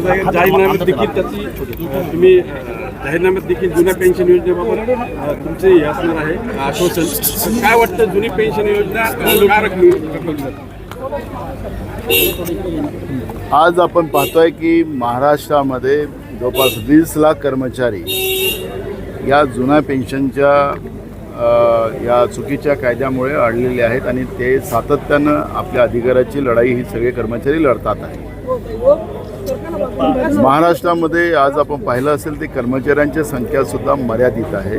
जाहीरनाम्यात देखील त्याची तुम्ही जाहीरनाम्यात देखील जुन्या पेन्शन योजनेबाबत तुमचे हे असणार आहे आश्वासन. काय वाटतं जुनी पेन्शन योजना? आज आपण पाहतोय की महाराष्ट्रामध्ये जवळपास वीस लाख कर्मचारी या जुन्या पेन्शनच्या या चुकीच्या कायद्यामुळे अडलेले आहेत आणि ते सातत्यानं आपल्या अधिकाराची लढाई ही सगळे कर्मचारी लढतात आहे. महाराष्ट्रामध्ये आज आपण पाहिलं असेल ते कर्मचाऱ्यांची संख्या सुद्धा मर्यादित आहे.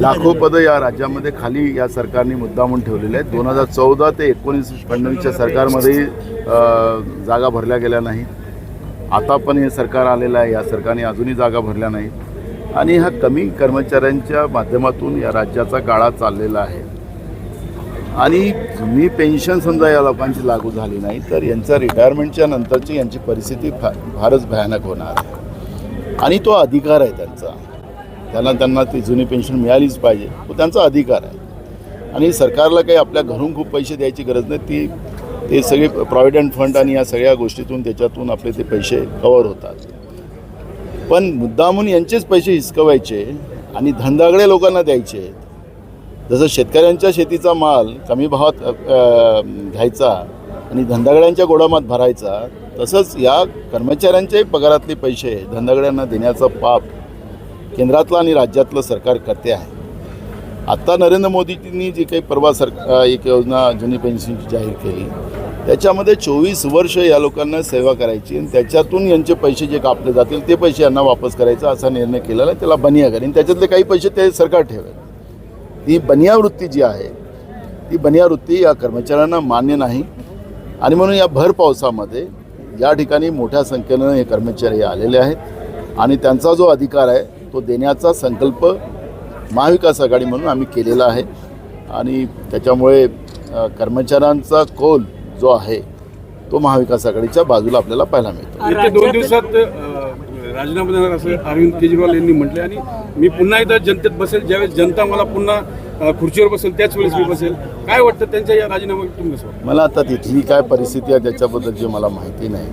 लाखो पदं या राज्यामध्ये खाली या सरकारने मुद्दामून ठेवलेले आहेत. दोन हजार चौदा ते एकोणीस फडणवीसच्या सरकारमध्ये जागा भरल्या गेल्या नाहीत. आता पण हे सरकार आलेलं आहे. या सरकारने अजूनही जागा भरल्या नाहीत. आणि हा कमी कर्मचाऱ्यांच्या माध्यमातून या राज्याचा काळा चाललेला आहे. आणि जुनी पेन्शन समजा या लोकांची लागू झाली नाही तर यांचा रिटायरमेंटच्या नंतरची यांची परिस्थिती फा फारच भयानक होणार. आहे आणि तो अधिकार आहे त्यांचा. त्यांना त्यांना ती जुनी पेन्शन मिळालीच पाहिजे. तो त्यांचा अधिकार आहे. आणि सरकारला काही आपल्या घरून खूप पैसे द्यायची गरज नाही. ती ते सगळे प्रॉव्हिडंट फंड आणि या सगळ्या गोष्टीतून त्याच्यातून आपले ते पैसे कवर होतात. पण मुद्दामून यांचेच पैसे हिसकवायचे आणि धंदागडे लोकांना द्यायचे जसं शेतकऱ्यांच्या शेतीचा माल कमी भावात घ्यायचा आणि धंदागड्यांच्या गोडामात भरायचा तसंच या कर्मचाऱ्यांच्याही पगारातले पैसे धंदागड्यांना देण्याचा पाप केंद्रातलं आणि राज्यातलं सरकार करते आहे. आत्ता नरेंद्र मोदींनी जी काही परवा सर एक योजना जुनी पेन्शनची जाहीर केली त्याच्यामध्ये चोवीस वर्ष या लोकांना सेवा करायची आणि त्याच्यातून यांचे पैसे जे कापले जातील ते पैसे यांना वापस करायचा असा निर्णय केलेला आहे त्याला बनिया करेन त्याच्यातले काही पैसे ते सरकार ठेवेल. ती बनिया वृत्ती जी आहे ती बनिया वृत्ती या कर्मचाऱ्यांना मान्य नाही. आणि म्हणून या भर पावसामध्ये या ठिकाणी मोठ्या संख्येनं हे कर्मचारी आलेले आहेत. आणि त्यांचा जो अधिकार आहे तो देण्याचा संकल्प महाविकास आघाडी म्हणून आम्ही केलेला आहे. आणि त्याच्यामुळे कर्मचाऱ्यांचा कोल जो आहे तो महाविकास आघाडीच्या बाजूला आपल्याला पाहायला मिळतो. दोन दिवसात राजीनामा देणार असं अरविंद केजरीवाल यांनी म्हटले आणि मी पुन्हा एकदा जनतेत बसेल ज्यावेळेस जनता मला पुन्हा खुर्चीवर बसेल त्याच वेळेस मी बसेल. काय वाटतं त्यांच्या या राजीनामा तुम्ही मला आता तिथली काय परिस्थिती आहे त्याच्याबद्दल जे मला माहिती नाही.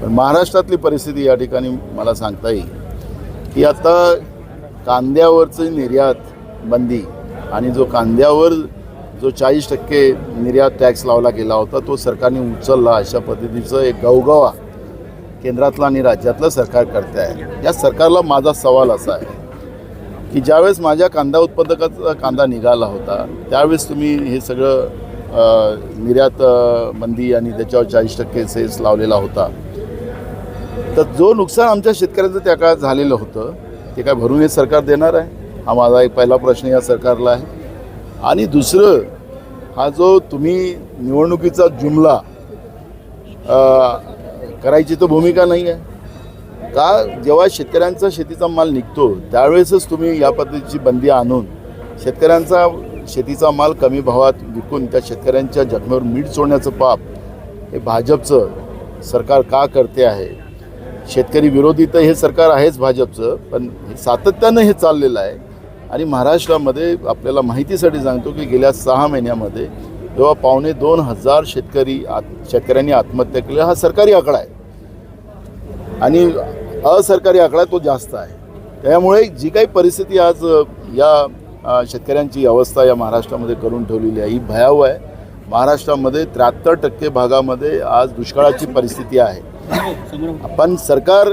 पण महाराष्ट्रातली परिस्थिती या ठिकाणी मला सांगता येईल की आता कांद्यावरची निर्यात बंदी आणि जो कांद्यावर जो चाळीस टक्के निर्यात टॅक्स लावला गेला होता तो सरकारने उचलला अशा पद्धतीचं एक गवगवा केंद्रातलं आणि राज्यातलं सरकार करते आहे. या सरकारला माझा सवाल असा आहे की ज्यावेळेस माझ्या कांदा उत्पादकाचा कांदा निघाला होता त्यावेळेस तुम्ही हे सगळं निर्यात मंदी बंदी आणि त्याच्यावर चाळीस टक्के सेस लावलेला होता. तर जो नुकसान आमच्या शेतकऱ्याचं त्या काळात झालेलं होतं ते काय भरून हे सरकार देणार आहे? हा माझा एक पहिला प्रश्न या सरकारला आहे. आणि दुसरं हा जो तुम्ही निवडणुकीचा जुमला करायची तर भूमिका नाही आहे. का जेव्हा शेतकऱ्यांचा शेतीचा माल निघतो त्यावेळेसच तुम्ही या पद्धतीची बंदी आणून शेतकऱ्यांचा शेतीचा माल कमी भावात विकून त्या शेतकऱ्यांच्या जखमेवर मीठ सोडण्याचं पाप हे भाजपचं सरकार का करते आहे? शेतकरी विरोधी तर हे सरकार आहेच भाजपचं पण सातत्यानं हे चाललेलं आहे. आणि महाराष्ट्रामध्ये आपल्याला माहितीसाठी सांगतो की गेल्या सहा महिन्यामध्ये जेव्हा पावणे दोन हजार शेतकरी आत शेतकऱ्यांनी आत्महत्या केली हा सरकारी आकडा आहे. आणि असरकारी आकडा तो जास्त आहे. त्यामुळे जी काही परिस्थिती आज या शेतकऱ्यांची अवस्था या महाराष्ट्रामध्ये करून ठेवलेली आहे ही भयावह आहे. महाराष्ट्रामध्ये त्र्याहत्तर टक्के भागामध्ये आज दुष्काळाची परिस्थिती आहे. पण सरकार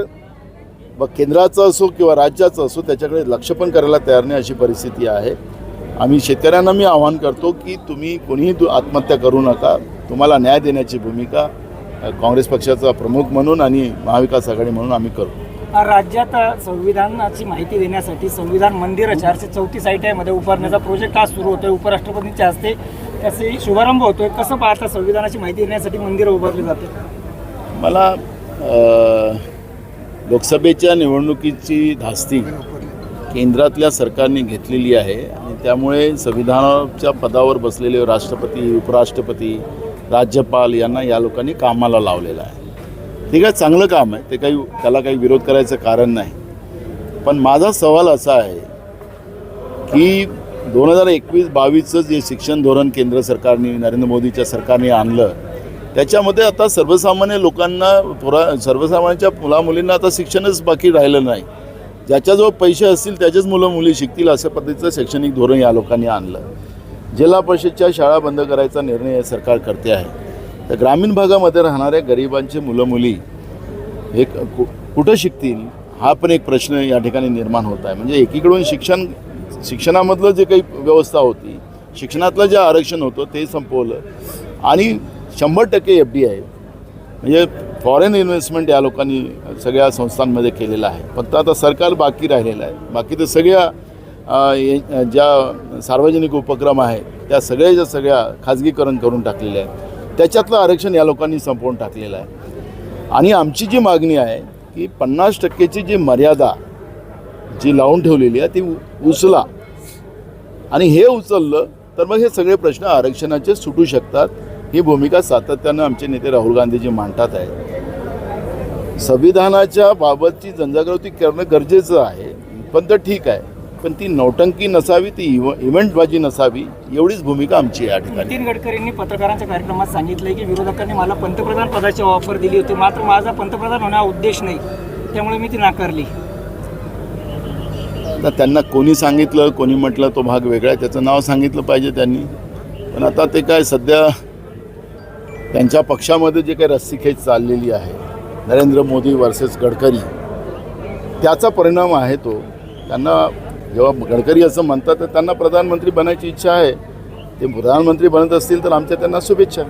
व केंद्राचं असो किंवा राज्याचं असो त्याच्याकडे लक्ष पण करायला तयार नाही अशी परिस्थिती आहे. आम्ही शेतकऱ्यांना मी आवाहन करतो की तुम्ही कोणीही आत्महत्या करू नका. तुम्हाला न्याय देण्याची भूमिका काँग्रेस पक्षाचा प्रमुख म्हणून आणि महाविकास आघाडी म्हणून आम्ही करू. राज्यात संविधानाची माहिती देण्यासाठी संविधान मंदिर चारशे चौतीस आय टी आयमध्ये उभारण्याचा प्रोजेक्ट आज सुरू होतोय. उपराष्ट्रपतींच्या हस्ते त्याचे शुभारंभ होतोय. कसं पाहता संविधानाची माहिती देण्यासाठी मंदिर उभारले जाते? मला लोकसभेच्या निवडणुकीची धास्ती केंद्रातल्या सरकारने घेतलेली आहे आणि त्यामुळे संविधानाच्या पदावर बसलेले राष्ट्रपती उपराष्ट्रपती राज्यपाल यांना या लोकांनी कामाला लावलेलं आहे. ठीक आहे चांगलं काम आहे? ते काही त्याला काही विरोध करायचं कारण नाही. पण माझा सवाल असा आहे की दोन हजार एकवीस बावीसचं जे शिक्षण धोरण केंद्र सरकारने नरेंद्र मोदीच्या सरकारने आणलं त्याच्यामध्ये आता सर्वसामान्य लोकांना पोरा सर्वसामान्यांच्या मुलामुलींना आता शिक्षणच बाकी राहिलं नाही. ज्याच्याजवळ पैसे असतील त्याचेच मुलं मुली शिकतील असं पद्धतीचं शैक्षणिक धोरण या लोकांनी आणलं. जिल्हा परिषदच्या शाळा बंद करायचा निर्णय सरकार करते आहे. तर ग्रामीण भागामध्ये राहणाऱ्या गरिबांचे मुलं मुली हे कु- कुठं शिकतील हा पण एक प्रश्न या ठिकाणी निर्माण होत आहे. म्हणजे एकीकडून शिक्षण शिक्षणामधलं जे काही व्यवस्था होती शिक्षणातलं जे आरक्षण होतं ते संपवलं. आणि शंभर टक्के एफ डी आहे म्हणजे फॉरेन इन्व्हेस्टमेंट या लोकांनी सगळ्या संस्थांमध्ये केलेलं आहे. फक्त आता सरकार बाकी राहिलेलं आहे. बाकी तर सगळ्या ज्या सार्वजनिक उपक्रम आहेत त्या सगळ्याच्या सगळ्या खाजगीकरण करून टाकलेल्या आहेत. त्याच्यातलं आरक्षण या लोकांनी संपवून टाकलेलं आहे. आणि आमची जी मागणी आहे की पन्नास टक्केची जी मर्यादा जी लावून ठेवलेली आहे ती उचला. आणि हे उचललं तर मग हे सगळे प्रश्न आरक्षणाचे सुटू शकतात. ही भूमिका सातत्यानं आमचे नेते राहुल गांधीजी मांडतात आहेत संविधानाच्या बाबतची जनजागृती करणं गरजेचं आहे पण तर ठीक आहे. पण ती नौटंकी नसावी ती इव इव्हेंटबाजी नसावी एवढीच भूमिका आमची आहे या ठिकाणी. नितीन गडकरींनी पत्रकारांच्या कार्यक्रमात सांगितलंय की विरोधकांनी मला पंतप्रधान पदाची ऑफर दिली होती. मात्र माझा पंतप्रधान होण्याचा उद्देश नाही. त्यामुळे मी ती नाकारली. आता त्यांना कोणी सांगितलं कोणी म्हटलं तो भाग वेगळा आहे. त्याचं नाव सांगितलं पाहिजे त्यांनी. पण आता ते काय सध्या त्यांच्या पक्षामध्ये जे काही रस्सीखेच चाललेली आहे नरेंद्र मोदी वर्सेस गडकरी. त्याचा परिणाम आहे तो. त्यांना जेव्हा गडकरी असं म्हणतात तर त्यांना प्रधानमंत्री बनायची इच्छा आहे. ते प्रधानमंत्री बनत असतील तर आमच्या त्यांना शुभेच्छा.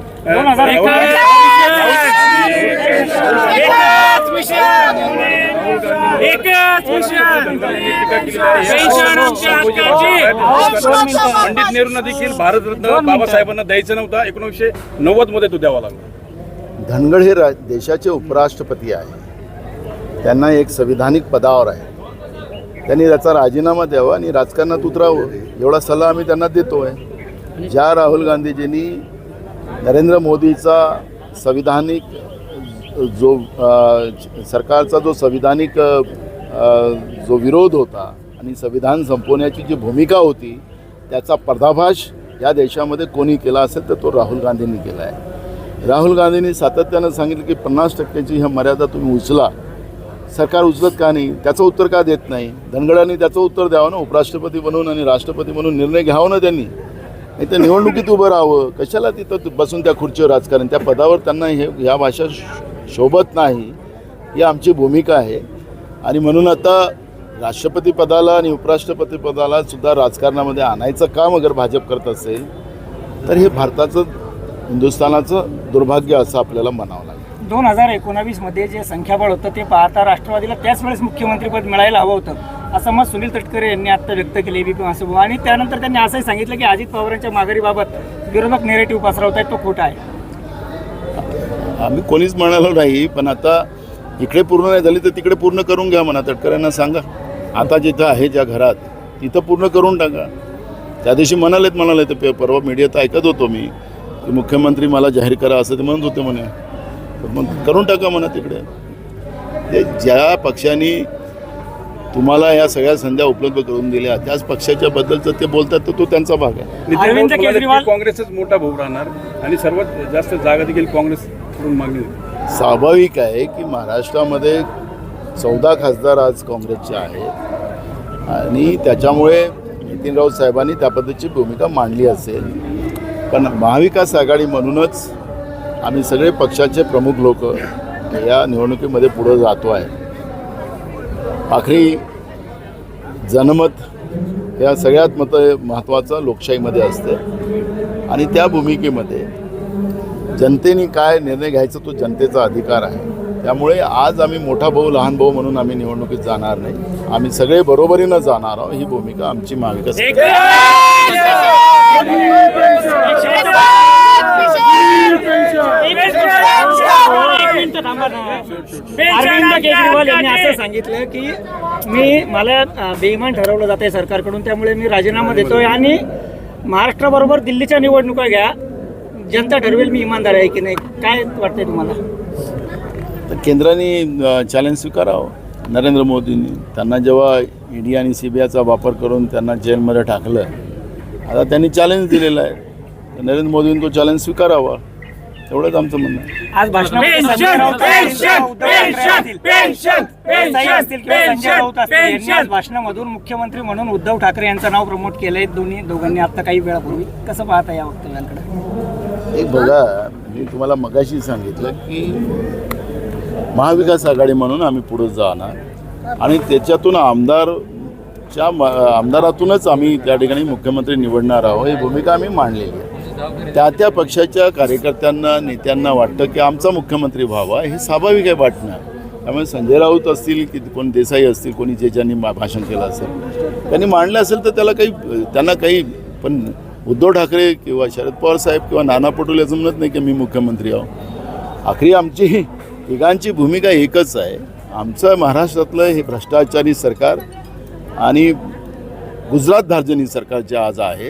पंडित नेहरूंना देखील भारतरत्न बाबासाहेबांना द्यायचं नव्हता. एकोणीसशे नव्वदमध्ये तो द्यावा लागला. धनगड हे रा देशाचे उपराष्ट्रपती आहे. त्यांना एक संविधानिक पदावर आहे. त्यांनी त्याचा राजीनामा द्यावा आणि राजकारणात उतरावं. एवढा सल्ला आम्ही त्यांना देतो आहे ज्या राहुल गांधीजींनी नरेंद्र मोदीचा संविधानिक जो सरकारचा जो संविधानिक जो विरोध होता आणि संविधान संपवण्याची जी भूमिका होती त्याचा पर्दाभाष या देशामध्ये कोणी केला असेल तर तो राहुल गांधींनी केला आहे. राहुल गांधींनी सातत्यानं सांगितलं की पन्नास टक्क्याची ह्या मर्यादा तुम्ही उचला. सरकार उचलत का नाही? त्याचं उत्तर का देत नाही? धनगडांनी त्याचं उत्तर द्यावं ना? उपराष्ट्रपती बनवून आणि राष्ट्रपती म्हणून निर्णय घ्यावं ना त्यांनी? नाही तर निवडणुकीत उभं राहावं. कशाला तिथं बसून त्या खुर्चीवर राजकारण? त्या पदावर त्यांना हे ह्या भाषा श- शोभत नाही. ही आमची भूमिका आहे. आणि म्हणून आता राष्ट्रपती पदाला आणि उपराष्ट्रपती पदाला सुद्धा राजकारणामध्ये आणायचं काम अगर भाजप करत असेल तर हे भारताचं हिंदुस्थानाचं दुर्भाग्य असं आपल्याला म्हणावं लागेल. दोन हजार एकोणावीसमध्ये जे संख्याबळ होतं ते पाहता राष्ट्रवादीला त्याच वेळेस मुख्यमंत्रीपद मिळायला हवं होतं. असं मत सुनील तटकरे यांनी आता व्यक्त केले एबीपी मासिक आणि त्यानंतर त्यांनी असंही सांगितलं की अजित पवारांच्या माघारीबाबत विरोधक नेरेटिव्ह पसरवत आहेत तो खोटा आहे. आम्ही कोणीच म्हणालो नाही पण आता इकडे पूर्ण नाही झाली तर तिकडे पूर्ण करून घ्या म्हणा तटकऱ्यांना सांगा. आता जिथं आहे ज्या घरात तिथं पूर्ण करून टाका. त्या दिवशी म्हणालेत म्हणाले ते पे- परवा मीडियात ऐकत होतो मी की मुख्यमंत्री मला जाहीर करा असं ते म्हणत होते म्हणे. तर मग करून टाका म्हणा तिकडे. ते ज्या पक्षांनी तुम्हाला या सगळ्या संध्या उपलब्ध करून दिल्या त्याच पक्षाच्या बद्दलचं ते बोलतात तर तो त्यांचा भाग आहे. काँग्रेसच मोठा भाऊ राहणार आणि सर्वात जास्त जागा देखील काँग्रेसकडून मागणी स्वाभाविक आहे की महाराष्ट्रामध्ये चौदा खासदार आज काँग्रेसचे आहेत. आणि त्याच्यामुळे नितीन राऊत साहेबांनी त्या पद्धतीची भूमिका मांडली असेल. पण महाविकास आघाडी म्हणूनच आम्ही सगळे पक्षाचे प्रमुख लोक या निवडणुकीमध्ये पुढं जातो आहे. आखरी जनमत या सगळ्यात मत महत्त्वाचं लोकशाहीमध्ये असते. आणि त्या भूमिकेमध्ये जनतेने काय निर्णय घ्यायचा तो जनतेचा अधिकार आहे. त्यामुळे आज आम्ही मोठा भाऊ लहान भाऊ म्हणून आम्ही निवडणुकीत जाणार नाही. आम्ही सगळे बरोबरीनं जाणार आहोत. ही भूमिका आमची महाविकास अरविंद केजरीवाल यांनी असं सांगितलं की मी मला बेईमान ठरवलं जात आहे सरकारकडून. त्यामुळे मी राजीनामा देतोय आणि महाराष्ट्राबरोबर दिल्लीच्या निवडणुका घ्या. जनता ठरवेल मी इमानदार आहे की नाही. काय वाटतंय तुम्हाला? तर केंद्राने चॅलेंज स्वीकारावं. नरेंद्र मोदींनी. त्यांना जेव्हा ईडी आणि सी बी आयचा वापर करून त्यांना जेलमध्ये टाकलं आता त्यांनी चॅलेंज दिलेलं आहे. तर नरेंद्र मोदींनी तो चॅलेंज स्वीकारावा. एवढंच आमचं म्हणणं आहे. आज संजय राऊत देसाई असतील. किंवा संजय राऊत असतील. यांनी आज भाषणामधून मुख्यमंत्री म्हणून उद्धव ठाकरे यांचं नाव प्रमोट केलंय. दोन्ही दोघांनी आता काही वेळापूर्वी. कसं पाहता या वक्तव्यांकडे? एक बघा मी तुम्हाला मगाशी सांगितलं की महाविकास आघाडी म्हणून आम्ही पुढे जाणार. आणि त्याच्यातून आमदारच्या म- आमदारातूनच आम्ही त्या ठिकाणी मुख्यमंत्री निवडणार आहोत. ही भूमिका आम्ही मांडलेली आहे. त्या त्या पक्षाच्या कार्यकर्त्यांना नेत्यांना वाटतं की आमचा मुख्यमंत्री व्हावा हे स्वाभाविक आहे वाटणं. त्यामुळे संजय राऊत असतील की कोण देसाई असतील कोणी जे ज्यांनी मा- भाषण केलं असेल. त्यांनी मांडलं असेल तर त्याला काही त्यांना काही पण उद्धव ठाकरे किंवा शरद पवार साहेब किंवा नाना पटोले जमत नाही की मी मुख्यमंत्री आहो आखरी आमची तिघांची भूमिका एकच आहे. आमचं महाराष्ट्रातलं हे भ्रष्टाचारी सरकार आणि गुजरात धार्जनी सरकार जे आज आहे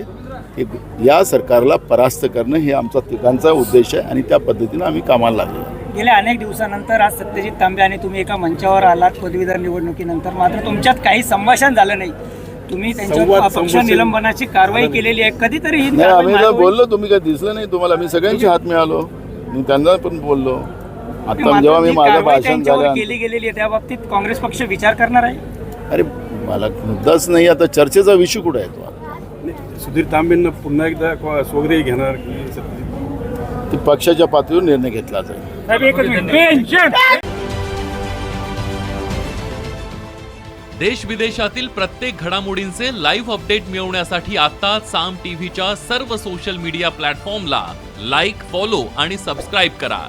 हे या सरकारला परास्त करणं हे आमचा तिघांचा उद्देश आहे आणि त्या पद्धतीनं आम्ही कामाला लागलो. गेल्या अनेक दिवसानंतर आज सत्यजित तांबे आणि तुम्ही एका मंचावर आलात पदवीधर निवडणुकीनंतर. मात्र तुमच्यात काही संभाषण झालं नाही. तुम्ही त्यांच्यावर संवाद, पक्ष संभाषण- निलंबनाची कारवाई केलेली आहे. कधीतरी ही आम्ही बोललो तुम्ही काय दिसलं नाही तुम्हाला. मी सगळ्यांचे हात मिळालो. मी त्यांना पण बोललो. आता जेव्हा मी माझं भाषण झालं केली गेलेली आहे त्या बाबतीत काँग्रेस पक्ष विचार करणार आहे? अरे मला मुद्दाच नाही आता चर्चेचा विषय कुठे आहे तो? सुधीर तांबेंना पुन्हा एकदा को- घेणार की सत्यजित ते पक्षाच्या पातळीवर निर्णय घेतला जाईल. साहेब एकच मिनिट. देश विदेशातील प्रत्येक घडामोडींचे लाईव्ह अपडेट मिळवण्यासाठी आता साम टीव्हीच्या सर्व सोशल मीडिया प्लॅटफॉर्मला लाईक फॉलो आणि सबस्क्राईब करा.